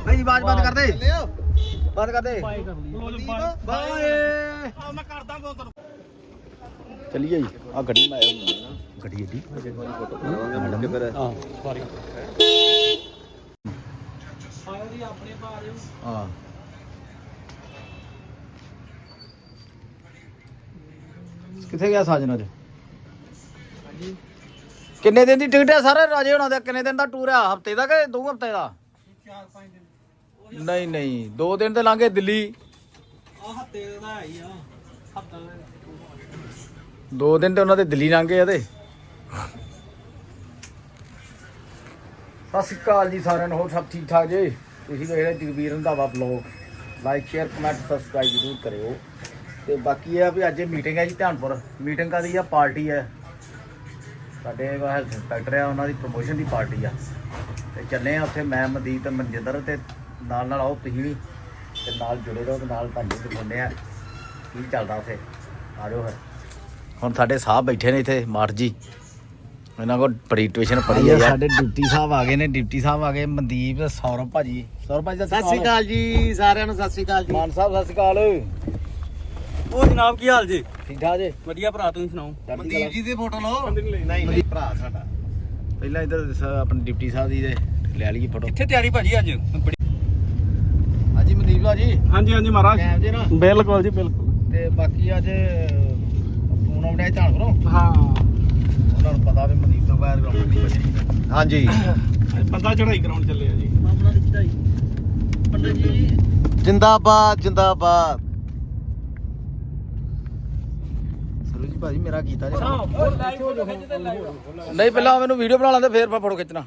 ਭਾਈ ਆਵਾਜ਼ ਬੰਦ ਕਰ ਦੇ ਬੰਦ ਕਰ ਦੇ ਬਾਏ ਮੈਂ ਕਰਦਾ। ਫੋਨ ਤੈਨੂੰ ਚੱਲੀਏ ਜੀ ਆ ਗੱਡੀ ਮੈਂ ਗੱਡੀ ਏਡੀ? ਹਾਂ ਸੌਰੀ ਹਾਂ ਕਿੱਥੇ ਗਿਆ ਸਾਜਨ ਅੱਜ? ਕਿੰਨੇ ਦਿਨ ਦੀ ਟਿਕਟ ਹੈ ਸਾਰੇ ਰਾਜੇ ਹੋਣਾ ਦਾ? ਕਿੰਨੇ ਦਿਨ ਦਾ ਟੂਰ ਆ? ਹਫ਼ਤੇ ਦਾ ਕਿ ਦੋ ਹਫ਼ਤੇ ਦਾ? ਨਹੀਂ ਨਹੀਂ ਦੋ ਦਿਨ ਤੇ ਲਾਂਗੇ ਦਿੱਲੀ। ਆ ਦਾ ਹੈ ਹੀ ਆ। ਹੱਤਾ ਦੋ ਦਿਨ ਤੇ ਉਹਨਾਂ ਦੇ ਦਿੱਲੀ ਲੰਘੇ ਆ ਤੇ। ਸਤਿ ਸ਼੍ਰੀ ਅਕਾਲ ਜੀ ਸਾਰਿਆਂ ਨੂੰ ਹੋਰ ਸਭ ਠੀਕ ਠਾਕ ਜੀ? ਤੁਸੀਂ ਦੇਖ ਰਹੇ Jagveer Randhawa blog like share comment subscribe ਜ਼ਰੂਰ ਕਰਿਓ। ਤੇ ਬਾਕੀ ਇਹ ਆ ਵੀ ਅੱਜ ਮੀਟਿੰਗ ਹੈ ਜੀ ਧਿਆਨਪੁਰ। ਮੀਟਿੰਗ ਕਾਦੀ ਆ? ਪਾਰਟੀ ਹੈ। ਸਾਡੇ ਹੈਲਥ ਇੰਸਪੈਕਟਰ ਆ ਉਹਨਾਂ ਦੀ ਪ੍ਰੋਮੋਸ਼ਨ ਦੀ ਪਾਰਟੀ ਆ। ਤੇ ਚੱਲੇ ਆ ਉੱਥੇ ਮੈਂ ਮਨਦੀਪ ਤੇ ਮਨਜਿੰਦਰ ਤੇ ਨਾਲ ਨਾਲ ਆਓ ਤੁਸੀਂ ਵੀ। ਤੇ ਨਾਲ ਜੁੜੇ ਰਹੋ ਤੇ ਨਾਲ ਤੁਹਾਨੂੰ ਦਿਖਾਉਂਦੇ ਆ ਕੀ ਚੱਲਦਾ ਉੱਥੇ। ਆ ਜਾਓ ਫਿਰ। ਹੁਣ ਸਾਡੇ ਸਾਹਿਬ ਬੈਠੇ ਨੇ ਇੱਥੇ ਮਾਰ ਜੀ। ਇਹਨਾਂ ਕੋਲ ਟਿਊਸ਼ਨ ਪੜੀ ਆ। ਸਾਡੇ ਡਿਪਟੀ ਸਾਹਿਬ ਆ ਗਏ ਨੇ ਡਿਪਟੀ ਸਾਹਿਬ ਆ ਗਏ ਮਨਦੀਪ ਸੌਰਵ ਭਾਜੀ। ਸੌਰਵ ਭਾਜੀ ਦਾ ਸਤਿ ਸ਼੍ਰੀ ਅਕਾਲ ਜੀ ਸਾਰਿਆਂ ਨੂੰ ਸਤਿ ਸ਼੍ਰੀ ਅਕਾਲ ਜੀ। ਮਾਨ ਸਾਹਿਬ ਸਤਿ ਸ਼੍ਰੀ ਅਕਾਲ। ਉਹ ਜਨਾਬ ਕੀ ਹਾਲ ਜੀ? ਠੀਕ ਠਾਕ ਜੀ। ਵਧੀਆ ਭਰਾ ਤੁਸੀਂ ਸੁਣਾਓ? ਮਨਦੀਪ ਜੀ ਦੀ ਫੋਟੋ ਲਓ। ਨਹੀਂ ਨਹੀਂ ਭਰਾ ਸਾਡਾ। ਪਹਿਲਾਂ ਇੱਧਰ ਆਪਣੇ ਡਿਪਟੀ ਸਾਹਿਬ ਦੀ ਦੇ ਲੈ ਲਈਏ ਫੋਟੋ। ਕਿੱਥੇ ਤਿਆਰੀ ਭਾਜੀ ਅੱਜ? ਹਾਂਜੀ ਮਨਦੀਪ ਭਾਜੀ। ਹਾਂਜੀ ਹਾਂਜੀ ਮਹਾਰਾਜ। ਬਿਲਕੁਲ ਜੀ ਬਿਲਕੁਲ। ਤੇ ਬਾਕੀ ਅੱਜ ਫੋਨ ਆਉਂਦਾ ਹੈ ਧਾਨ ਕਰੋ ਹਾਂ। ਉਹਨਾਂ ਨੂੰ ਪਤਾ ਵੀ ਮਨਦੀਪ ਤੋਂ ਬਾਹਰ ਗਰਾਊਂਡ ਨਹੀਂ ਬਚਣੀ ਹਾਂਜੀ। ਬੰਦਾ ਚੜਾਈ ਕਰਾਉਣ ਚੱਲੇ ਆ ਜੀ। ਜਿੰਦਾਬਾਦ ਜਿੰਦਾਬਾਦ। ਸਰੂ ਜੀ ਭਾਜੀ ਮੇਰਾ ਕੀਤਾ ਜੀ ਨਹੀਂ ਪਹਿਲਾਂ ਮੈਨੂੰ ਵੀਡੀਓ ਬਣਾ ਲੈਂਦੇ ਫੇਰ ਮੈਂ ਫੋਟੋ ਖਿੱਚਣਾ।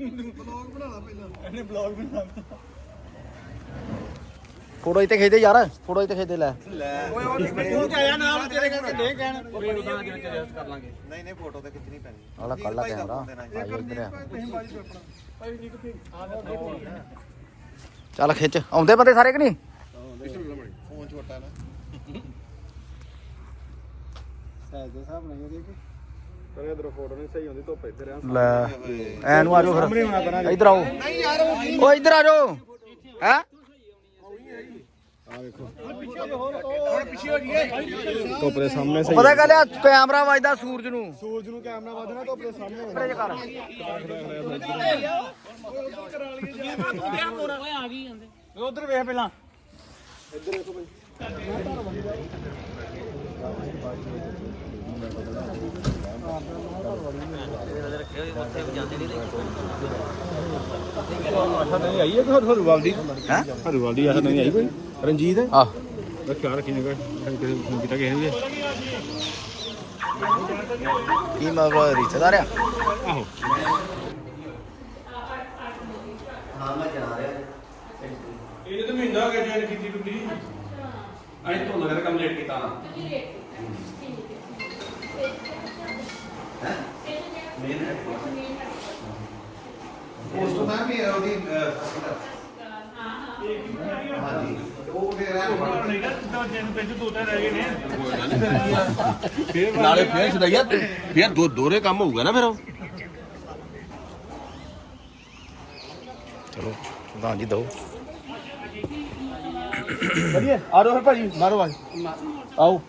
ਇਹਨੇ ਬਲੌਗ ਬਣਾ ਫੋਟੋ ਇੱਥੇ ਖਿੱਚਦੇ ਯਾਰ ਫੋਟੋ ਇੱਥੇ ਖਿੱਚਦੇ ਲੈ। ਓਏ ਉਹ ਤੂੰ ਆਇਆ ਨਾਲ ਤੇਰੇ ਕਰਕੇ ਦੇ ਕਹਿਣ ਕਰ ਲਾਂਗੇ। ਨਹੀਂ ਨਹੀਂ ਫੋਟੋ ਤੇ ਖਿੱਚਣੀ ਪੈਣੀ। ਆਲਾ ਕੱਲਾ ਕੈਮਰਾ ਆਇਓ ਇੱਧਰ ਆ। ਚੱਲ ਖਿੱਚ। ਆਉਂਦੇ ਬੰਦੇ ਸਾਰੇ ਕਿ ਨਹੀਂ? ਫੋਨ ਛੋਟਾ ਨਾ। ਸਾਈਜ਼ ਦੇ ਹਿਸਾਬ ਨਾਲ ਇਹਦੇ ਪਰ ਇਧਰ ਫੋਟੋ ਨਹੀਂ ਸਹੀ ਹੁੰਦੀ ਧੁੱਪ ਇੱਧਰ ਆ। ਲੈ ਐ ਨੂੰ ਆ ਜਾਓ ਫਿਰ। ਇੱਧਰ ਆਓ। ਓ ਇੱਧਰ ਆ ਜਾਓ। ਹੈ? ਧੁੱਪ ਦੇ ਸਾਹਮਣੇ ਪਤਾ ਗੱਲ ਆ ਕੈਮਰਾ ਵੱਜਦਾ ਸੂਰਜ ਨੂੰ। ਸੂਰਜ ਨੂੰ ਕੈਮਰਾ ਵੱਜਣਾ ਧੁੱਪ ਦੇ ਸਾਹਮਣੇ ਉੱਪਰ ਜੇ ਕਰ। ਉਧਰ ਵੇਖ ਪਹਿਲਾਂ। ਆਸ਼ਾ ਨਹੀਂ ਆਈ ਹੈ ਕਿ ਹਰਵਾਲ ਦੀ ਹੈ ਹਰਵਾਲ ਦੀ ਆਸ਼ਾ ਨਹੀਂ ਆਈ ਕੋਈ? ਰਣਜੀਤ? ਆ ਦਾ ਖਿਆਲ ਰੱਖੀ ਨਾ ਕਿਸੇ ਫੋਨ ਕੀਤਾ ਕਿਸੇ ਨੇ ਕੀ ਮਤਲਬ ਰਿਸ਼ਤੇਦਾਰ ਆ ਆਹੋ। ਇਹ ਤਾਂ ਮਹੀਨਾ ਹੋ ਗਿਆ ਜੁਆਇਨ ਕੀਤੀ ਟੁੱਟੀ। ਅਸੀਂ ਤੋਂ ਲਗਦਾ ਕੰਮ ਲੇਟ ਕੀਤਾ ਨਾ। ਉਸ ਤੋਂ ਬਾਅਦ ਵੀ ਉਹਦੀ ਹਾਂਜੀ। ਤੇ ਉਹ ਫਿਰ ਨਾਲੇ ਫੇਰ ਛਡਾਈਆ ਫੇਰ ਦੋ ਦੋਰੇ ਕੰਮ ਹੋਊਗਾ ਨਾ ਫਿਰ ਉਹ। ਚਲੋ ਪ੍ਰਧਾਨ ਜੀ ਦੋ ਵਧੀਆ। ਆ ਜਾਓ ਫਿਰ ਭਾਜੀ ਮਾਰੋ ਆਜ ਆਓ।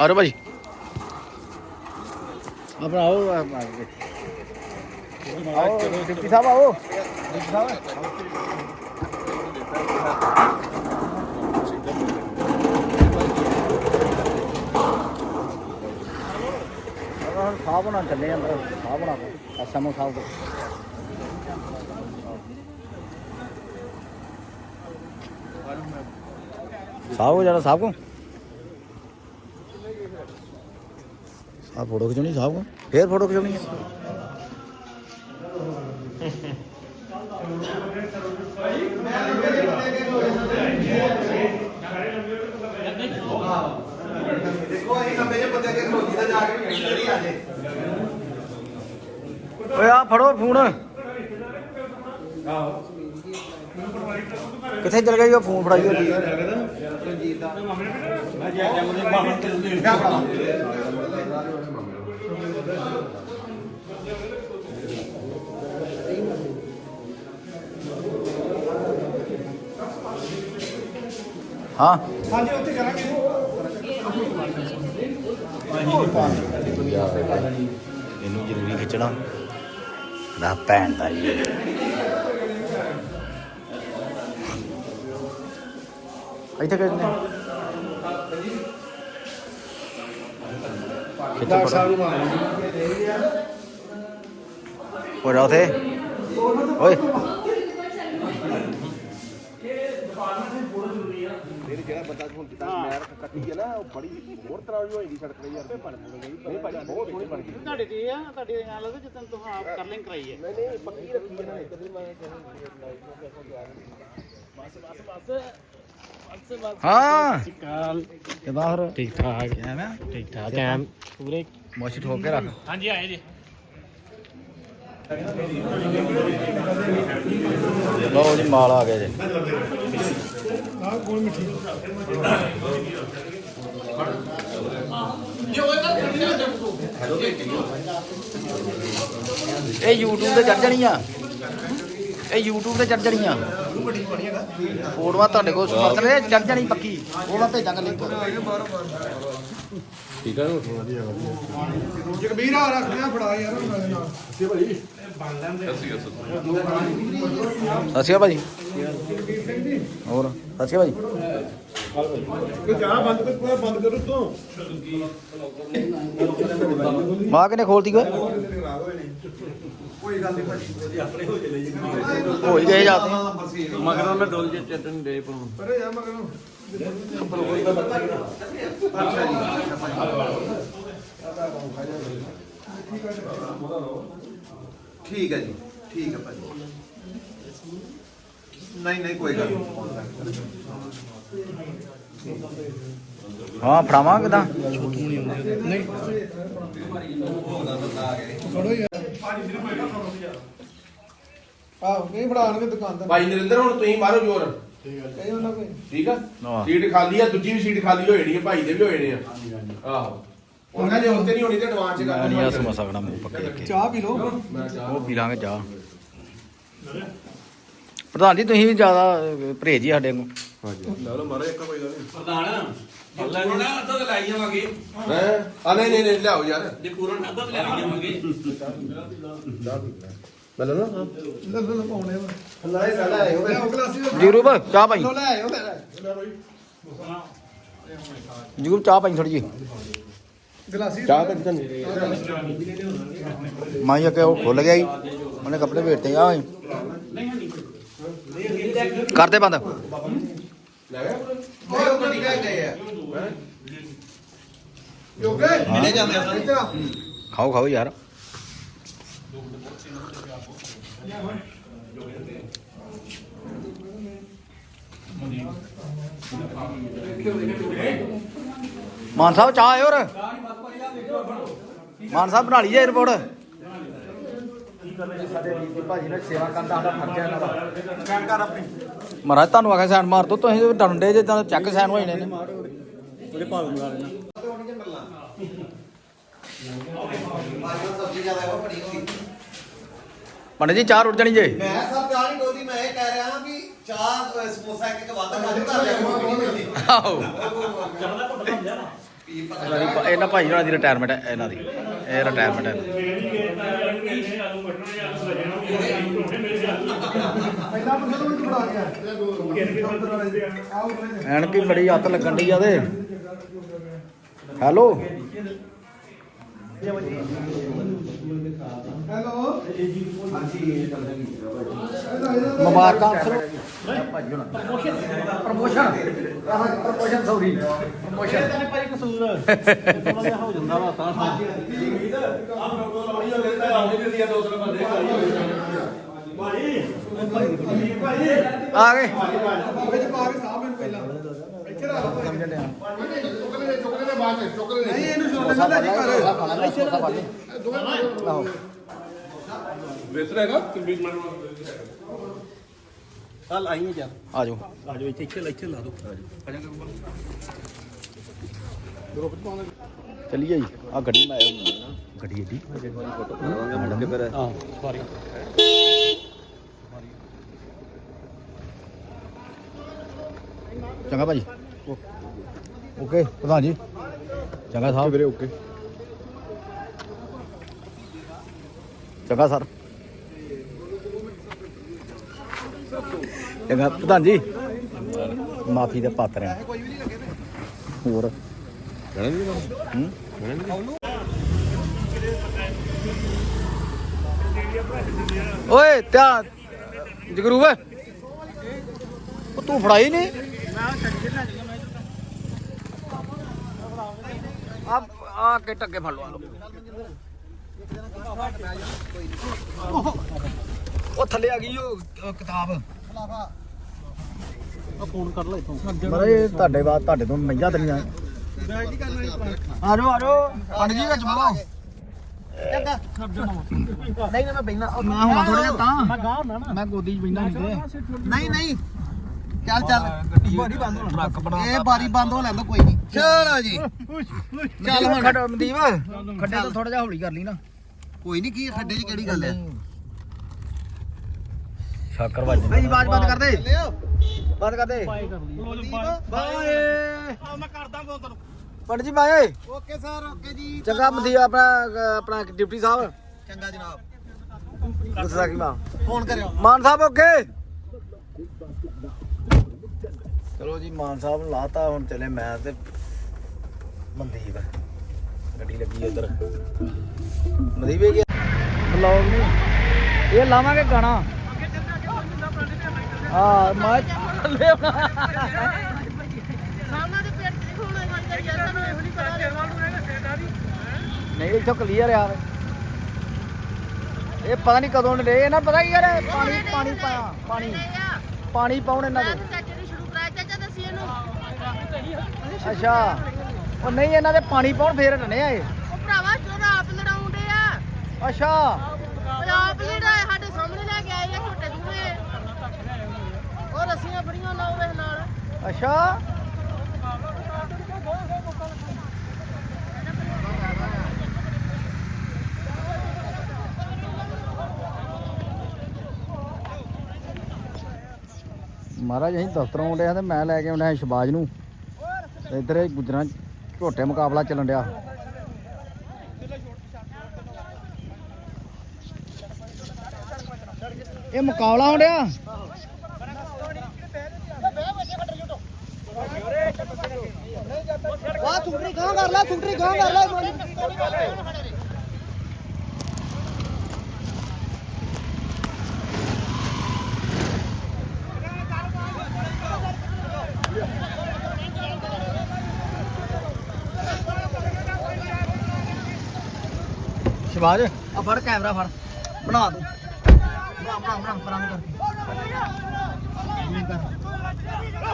ਆ ਰੋ ਭਾਜੀ। ਆਪਣਾ ਆਓ ਆ- ਆ ਕੇ। ਆਓ ਡਿਪਟੀ ਸਾਹਿਬ ਆਓ। ਡਿਪਟੀ ਸਾਹਿਬ। ਸਾਹ ਬਣਾ ਚੱਲੇ ਅੰਦਰ ਸਾਹ ਬਣਾ ਐਸਐਮਓ ਸਾਹਿਬ ਕੋਲ। ਸਾਹਿਬ ਹੋ ਜਾਣਾ ਸਾਹਿਬ ਕੋ ਆ ਫੋਟੋ ਖਿਚਾਉਣੀ ਸਾਹਿਬ ਕੋ ਫੇਰ ਫੋਟੋ ਖਿਚਾਉਣੀ ਹੈ ਦੇਖੋ ਅਸੀਂ ਲੰਬੇ ਜਿਹੇ ਬੰਦੇ ਦੇ ਖਲੋਜੀ ਦਾ ਜਾ ਕੇ ਜਿਹੜੀ ਆ। ਜੇ ਓਏ ਆ ਫੜੋ ਫੋਨ। ਕਿੱਥੇ ਚਲ ਗਈ ਉਹ ਫੋਨ ਫੜਾਈ ਹੋਈ ਹਾਂ। ਹਾਂਜੀ ਉੱਥੇ ਕਰਾਂਗੇ ਇਹਨੂੰ ਜ਼ਰੂਰੀ ਖਿੱਚਣਾ। ਦਾ ਭੈਣ ਦਾ ਜੀ। ਇੱਥੇ ਕਿੰਨੇ ਕਿੱਥੇ ਪੜਾ ਹੋ ਜਾ ਉਥੇ ਓਏ ਫਿਰ ਜਿਹੜਾ ਬੰਦਾ ਹੁਣ ਜਿੱਦਾਂ ਮੈਰ ਕੱਟੀ ਹੈ ਨਾ ਉਹ ਬੜੀ ਹੋਰ ਤਰ੍ਹਾਂ ਦੀ ਹੋਏਗੀ ਸੜਕ ਤੇ ਯਾਰ ਤੇ ਬਣ ਗਈ ਨਹੀਂ ਭਾਜੀ ਬਹੁਤ ਸੋਹਣੀ ਬਣ ਗਈ ਤੁਹਾਡੇ ਤੇ ਇਹ ਆ ਤੁਹਾਡੇ ਨਾਲ ਲੱਗਦਾ ਜਿੱਦਾਂ ਤੁਸੀਂ ਆਪ ਕਰਲਿੰਗ ਕਰਾਈ ਹੈ ਨਹੀਂ ਨਹੀਂ ਪੱਕੀ ਰੱਖੀ ਹੈ ਨਾ ਕਦੇ ਮੈਂ ਹਾਂ। ਕਾਲ ਕਿਦਾਂ ਫਿਰ ਠੀਕ। ਠਾਕ ਐਵੇਂ ਠੀਕ ਠਾਕ ਟਾਈਮ ਪੂਰੇ। ਮੋਸ਼ੀ ਠੋਕ ਕੇ ਰੱਖ। ਹਾਂਜੀ ਆਏ ਜੀ। ਲਓ ਜੀ ਮਾਲ ਆ ਗਿਆ ਜੀ। ਇਹ YouTube ਤੇ ਚੜ ਜਾਣੀਆਂ ਇਹ YouTube ਤੇ ਚੜ ਜਾਣੀਆਂ। ਫੋਟੋਆਂ ਤੁਹਾਡੇ ਕੋਲ ਸਮਰਥ ਨੇ ਚੜ ਜਾਣੀ ਪੱਕੀ। ਉਹ ਮੈਂ ਭੇਜਾਂਗਾ ਲਿੰਕ ਜਗਬੀਰ ਆ ਰੱਖ ਲਿਆ ਫੜਾ ਯਾਰ ਉਹਨਾਂ ਦੇ ਨਾਲ। ਸਤਿ ਸ਼੍ਰੀ ਅਕਾਲ ਭਾਜੀ। ਹੋਰ ਸਤਿ ਸ਼੍ਰੀ ਅਕਾਲ ਭਾਜੀ। ਕੋਈ ਜਾ ਬੰਦ ਕਰ ਪੂਰਾ ਬੰਦ ਕਰੋ ਤੂੰ ਮਾਂ ਕਿਨੇ ਖੋਲਤੀ ਕੋਈ? ਕੋਈ ਗੱਲ ਨਹੀਂ ਭਾਜੀ। ਹੋ ਹੀ ਗਏ ਜਾਂਦੇ ਮਗਰ ਮੈਂ ਡੋਲ ਜੇ ਚੱਟਣ ਦੇ ਪਾਉਂ ਪਰ ਯਾਰ ਮਗਰ। ਠੀਕ ਹੈ ਜੀ ਠੀਕ ਹੈ ਭਾਜੀ। ਨਹੀਂ ਨਹੀਂ ਕੋਈ ਗੱਲ ਨਹੀਂ ਹਾਂ ਫੜਾਵਾਂ ਕਿਦਾਂ? ਆਹ ਨਹੀਂ ਫੜਾਣਗੇ ਦੁਕਾਨਦਾਰ ਭਾਈ ਨਰਿੰਦਰ ਹੁਣ ਤੁਸੀਂ ਮਾਰੋ ਜ਼ੋਰ। ਕਹੀ ਉਹਨਾਂ ਕੋਈ ਠੀਕ ਆ? ਹਾਂ। ਸੀਟ ਖਾਲੀ ਆ ਦੂਜੀ ਵੀ ਸੀਟ ਖਾਲੀ ਹੋ ਜਾਣੀ ਹੈ ਭਾਈ ਦੇ ਵੀ ਹੋ ਜਾਣੇ ਆ ਆਹੋ। ਉਹਨਾਂ ਜੇ ਉੱਤੇ ਨਹੀਂ ਹੋਣੀ ਤੇ ਐਡਵਾਂਸ ਚ ਕਰ ਨਹੀਂ ਆ ਸਮੋਸਾ ਕਣਾ ਮੂੰਹ ਪੱਕੇ ਕੇ ਚਾਹ ਪੀ ਲਓ। ਉਹ ਪੀ ਲਾਂਗੇ ਚਾਹ। ਪ੍ਰਧਾਨ ਜੀ ਤੁਸੀਂ ਵੀ ਜ਼ਿਆਦਾ ਅਹ, ਪਰਹੇਜ ਹੀ ਸਾਡੇ ਨੂੰ ਪ੍ਰਧਾਨ। ਅੱਲਾ ਨੇ ਅੱਧਾ ਤਾਂ ਲੈ ਜਾਵਾਂਗੇ। ਹੈ? ਆ ਨਹੀਂ ਨਹੀਂ ਨਹੀਂ ਲਿਆਓ ਯਾਰ। ਜੇ ਪੂਰਨ ਅੱਧਾ ਤਾਂ ਲੈ ਜਾਵਾਂਗੇ। ਮਿਲੋ ਨਾ। ਲੈ ਲੈ ਪਾਉਣੇ ਵਾ ਅੱਲਾ ਇਹ ਸਾਡਾ ਆਇਓ। ਲੈ ਉਹ ਗਲਾਸੀ ਜਗਰੂਪ ਚਾਹ ਪਾਈ। ਲੋ ਆਇਓ ਚਾਹ ਪਾਈ ਥੋੜੀ ਜੀ ਗਲਾਸੀ ਚਾਹ ਤਾਂ ਕਿਤਨ ਮਾਈ ਕਿ ਉਹ ਖੁੱਲ ਗਿਆ ਜੀ ਉਹਨੇ ਕੱਪੜੇ ਵੇਚਤੇ ਆ। ਕਰਦੇ ਬੰਦ। ਉਹ ਗੱਡੀ ਕਹਿ ਗਏ ਆ? ਯੋਗੇ ਮਿਲੇ ਜਾਂਦੇ ਆ ਸਾਰੇ? ਖਾਓ ਖਾਓ ਯਾਰ। ਮਾਨ ਸਾਹਿਬ ਚਾਹ ਆਇਓ ਰ ਮਾਨ ਸਾਹਿਬ ਬਣਾ ਲਈ ਜੇ ਰਿਪੋਰਟ। ਸਾਡੇ ਵੀਰ ਭਾਜੀ ਨੇ ਸੇਵਾ ਕਰਨ ਦਾ ਸਾਡਾ ਫਰਜ਼ ਹੈ ਇਹਨਾਂ ਦਾ। ਕਹਿਣ ਕਰ ਆਪਣੀ। ਮਹਾਰਾਜ ਤੁਹਾਨੂੰ ਆਖਿਆ ਸੈਨ ਮਾਰ ਦੋ ਤੁਸੀਂ ਡੰਡੇ ਜੇ ਤਾਂ ਚੱਕ ਸੈਨ ਹੋਏ ਨੇ। ਸਬਜ਼ੀ ਜ਼ਿਆਦਾ ਉਹ ਬੜੀ ਹੁੰਦੀ ਪੰਡਿਤ ਜੀ ਚਾਹ ਰੁੜ ਜਾਣੀ ਜੇ। ਮੈਂ ਸਭ ਚਾਹ ਨਹੀਂ ਡੋਦੀ ਮੈਂ ਇਹ ਕਹਿ ਰਿਹਾ ਹਾਂ ਵੀ ਚਾਹ ਸਮੋਸਾ ਇੱਕ ਇੱਕ ਵੱਧ ਖਾ ਲਿਓ ਘਰ ਜਾ ਕੇ ਰੋਟੀ ਨਹੀਂ ਮਿਲਦੀ। ਆਹੋ। ਪੀ ਪਤਾ ਇਹਨਾਂ ਦੀ ਇਹਨਾਂ ਭਾਈ ਹੋਣਾ ਦੀ ਰਿਟਾਇਰਮੈਂਟ ਹੈ ਇਹਨਾਂ ਦੀ। ਇਹ ਰਿਟਾਇਰਮੈਂਟ ਹੈ। ਪਹਿਲਾਂ ਪੁੱਛੋ ਗਿਆ ਐਨਕ ਬੜੀ ਹੱਥ ਲੱਗਣ ਡਈ ਆ ਤੇ ਹੈਲੋ ਹੈਲੋ ਮੁਬਾਰਕਾਂ ਅਫਸਰ promotion promotion promotion sorry promotion ਤੈਨੂੰ ਭਾਈ ਕਸੂਰ ਥੋੜਾ ਜਿਹਾ ਹੋ ਜਾਂਦਾ ਵਾ ਤਾਂ ਆ ਗਏ ਵਿੱਚ ਪਾ ਕੇ ਸਾਹ ਮੈਨੂੰ ਪਹਿਲਾਂ ਇੱਥੇ ਰੱਖ ਲਓ ਨਹੀਂ ਇਹਨੂੰ ਛੋੜ ਲੈਣਾ ਜੀ ਘਰ। ਬਿਹਤਰ ਹੈਗਾ? ਕਿੰਨੀ ਮਿੰਟ ਚੱਲ ਆਈਏ ਯਾਰ ਆ ਜਾਓ। ਆ ਜਾਓ ਇੱਥੇ ਇੱਥੇ ਇੱਥੇ ਲਾ ਦੋ। ਆ ਜਾ ਚੱਲੀਏ ਜੀ। ਆ ਗੱਡੀ ਮੈਂ ਗੱਡੀ ਏਡੀ? ਹਾਂ ਸੌਰੀ ਚੰਗਾ ਭਾਜੀ। ਓਕੇ ਪ੍ਰਧਾਨ ਜੀ ਚੰਗਾ ਸਾਹਿਬ ਵੀਰੇ ਓਕੇ ਚੰਗਾ ਸਰ ਚੰਗਾ ਪ੍ਰਧਾਨ ਜੀ ਮਾਫੀ ਦੇ ਪਾਤਰ ਆ ਹੋਰ ਹੂੰ? ਓਏ ਧਿਆਨ ਜਗਰੂ ਓਏ ਉਹ ਤੂੰ ਫੜਾਈ ਨਹੀਂ ਆ ਆ ਕੇ ਟੱਕੇ ਫੜ ਲਵਾ ਉਹ ਥੱਲੇ ਆ ਗਈ ਉਹ ਕਿਤਾਬ। ਆ ਫੋਨ ਕਰ ਲੈ ਇਥੋਂ ਮਰੇ ਤੁਹਾਡੇ ਬਾਅਦ ਤੁਹਾਡੇ ਤੋਂ ਮਹਿੰਗਾ ਤੇ ਨਹੀਂ ਆ ਜਾਓ ਆ ਜਾਓ ਪੰਡ ਜੀ ਵਿੱਚ ਬੋਲੋ ਨਹੀਂ ਨਹੀਂ ਮੈਂ ਬੈਠਣਾ ਮੈਂ ਹੁਣ ਥੋੜਾ ਜਿਹਾ ਤਾਂ। ਮੈਂ ਗਾਹ ਹੁੰਦਾ ਨਾ। ਮੈਂ ਗੋਦੀ 'ਚ ਬੈਠਾ ਨਹੀਂ ਕਿਤੇ ਨਹੀਂ ਨਹੀਂ। ਚੱਲ ਚੱਲ। ਬਾਰੀ ਬੰਦ ਹੋਣਾ। ਟਰੱਕ ਬਣਾ ਇਹ ਬਾਰੀ ਬੰਦ ਹੋ ਲੈਂਦਾ ਕੋਈ ਨਹੀਂ। ਚਲੋ ਜੀ। ਚੱਲ ਹੁਣ। ਖੱਡ ਮਨਦੀਪ ਖੱਡੇ ਤੋਂ ਥੋੜਾ ਜਿਹਾ ਹੌਲੀ ਕਰ ਲਈ ਨਾ। ਕੋਈ ਨਹੀਂ ਕੀ ਖੱਡੇ 'ਚ ਕਿਹੜੀ ਗੱਲ ਹੈ ਸ਼ਾਕਰ ਵੱਜ ਆਵਾਜ਼ ਬੰਦ ਕਰ ਦੇ। ਬੰਦ ਕਰ ਦੇ। ਬਾਏ ਕਰ ਲਈ। ਬਾਏ। ਆ ਮੈਂ ਕਰਦਾ ਫੋਨ ਤੈਨੂੰ। ਪੰਡ ਜੀ ਬਾਏ। ਓਕੇ ਸਰ ਓਕੇ ਜੀ। ਚੰਗਾ ਮਨਦੀਪ ਆਪਣਾ ਆਪਣਾ ਡਿਪਟੀ ਸਾਹਿਬ। ਚੰਗਾ ਜਨਾਬ। ਦੱਸਦਾ ਕੀ ਮਾਂ ਫੋਨ ਕਰਿਓ। ਮਾਨ ਸਾਹਿਬ ਓਕੇ। ਚਲੋ ਜੀ ਮਾਨ ਸਾਹਿਬ ਨੂੰ ਲਾਤਾ ਹੁਣ ਚਲੇ ਮੈਂ ਤੇ ਮਨਦੀਪ। ਗੱਡੀ ਲੱਗੀ ਉਧਰ। ਮਨਦੀਪ ਇਹ ਬਲੌਗ ਨਹੀਂ ਇਹ ਲਾਵਾਂਗੇ ਗਾਣਾ। ਆ ਮੈਂ ਲੈ ਸਾਹਮਣੇ ਦੇ ਪੇਟ ਤੇ ਹੋਣਾ ਗੱਲ ਯਾਰ ਸਾਨੂੰ ਇਹੋ ਨਹੀਂ ਪਤਾ ਨਹੀਂ ਇੱਥੋਂ ਕਲੀਅਰ ਆ। ਇਹ ਪਤਾ ਨਹੀਂ ਕਦੋਂ ਦੇ ਇਹਨਾਂ ਪਤਾ ਕੀ ਯਾਰ ਪਾਣੀ ਪਾਣੀ ਪਾਇਆ ਪਾਣੀ। ਪਾਣੀ ਪਾਉਣ ਇਹਨਾਂ ਦੇ ਚਾਚੇ ਨੇ ਸ਼ੁਰੂ ਕਰਾਇਆ ਚਾਚਾ ਦੱਸੀ ਇਹਨੂੰ ਅੱਛਾ। ਉਹ ਨਹੀਂ ਇਹਨਾਂ ਦੇ ਪਾਣੀ ਪਾਉਣ ਫੇਰ ਹਟਣੇ ਆ ਇਹ। ਉਹ ਭਰਾਵਾ ਚੋਰ ਆਪ ਲੜਾਉਂਦੇ ਆ। ਅੱਛਾ। ਉਹ ਆਪ ਲੜਾਏ ਸਾਡੇ ਸਾਹਮਣੇ ਲੈ ਕੇ ਆਏ ਆ ਛੋਟੇ ਦੂਏ ਉਹ ਰੱਸੀਆਂ ਫੜੀਆਂ ਨਾ ਉਹਦੇ ਨਾਲ। ਅੱਛਾ। ਮਹਾਰਾਜ ਅਸੀਂ ਦਫ਼ਤਰੋਂ ਆਉਂਦੇ ਆ ਤੇ ਮੈਂ ਲੈ ਕੇ ਆਉਣਾ ਸ਼ਬਾਜ ਨੂੰ। ਤੇ ਇੱਧਰ ਗੁਜਰਾਂ ਝੋਟੇ ਮੁਕਾਬਲਾ ਚੱਲਣ ਡਿਆ। ਇਹ ਮੁਕਾਬਲਾ ਹੋਣ ਡਿਆ? ਵਾਹ ਸੁੰਟਰੀ ਗਾਂ ਕਰ ਲੈ ਸੁੰਟਰੀ ਗਾਂ ਕਰ ਲੈ। ਸ਼ਬਾਜ ਆ ਫੜ ਕੈਮਰਾ ਫੜ। ਬਣਾ ਦੂੰ ਬਣਾ ਬਣਾ ਬਣਾ ਪਰਾਂ ਕਰਕੇ ਇਵੇਂ ਕਰ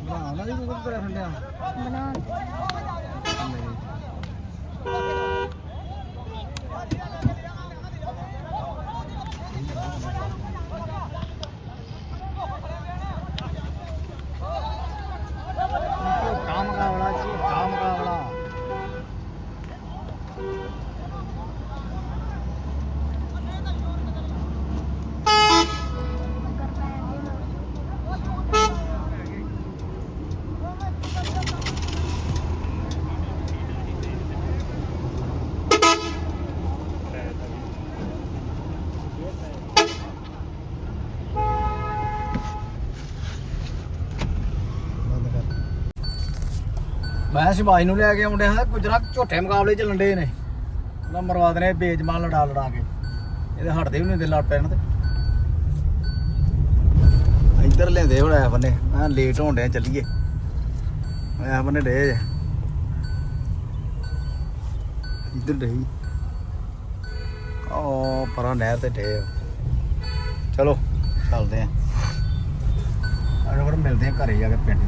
ਬਣਾਉਣਾ ਨਹੀਂ ਕੋਈ ਤੇਰਾ ਖੰਡਿਆ ਝੋਟਾ ਮੁਕਾਬਲਾ ਝੋਟਾ ਮੁਕਾਬਲਾ ਮੈਂ ਸ਼ਿਵਾਜ ਨੂੰ ਲੈ ਕੇ ਆਉਂਦੇ ਹਾਂ ਗੁਜਰਾਤ ਝੋਟੇ ਮੁਕਾਬਲੇ ਚ ਲੰਡੇ ਨੇ। ਉਹਨਾਂ ਮਰਵਾ ਦੇਣੇ ਬੇਜਮਾਨ ਲੜਾ ਲੜਾ ਕੇ। ਇਹਦੇ ਹਟਦੇ ਵੀ ਨਹੀਂ ਦੇ ਲੜ ਪੈਣ ਤੇ। ਇੱਧਰ ਲੈਂਦੇ ਹੁਣ ਐ ਬੰਨੇ, ਮੈਂ ਲੇਟ ਹੋਣ ਡਿਆ ਚੱਲੀਏ। ਐ ਬੰਨੇ ਡੇ ਇੱਧਰ ਡੇ ਉਹ ਪਰਾਂ ਨਹਿਰ ਤੇ ਡੇ ਚਲੋ, ਚੱਲਦੇ ਆ। ਅਗਰ ਮਿਲਦੇ ਆ ਘਰੇ ਜਾ ਕੇ ਪਿੰਡ।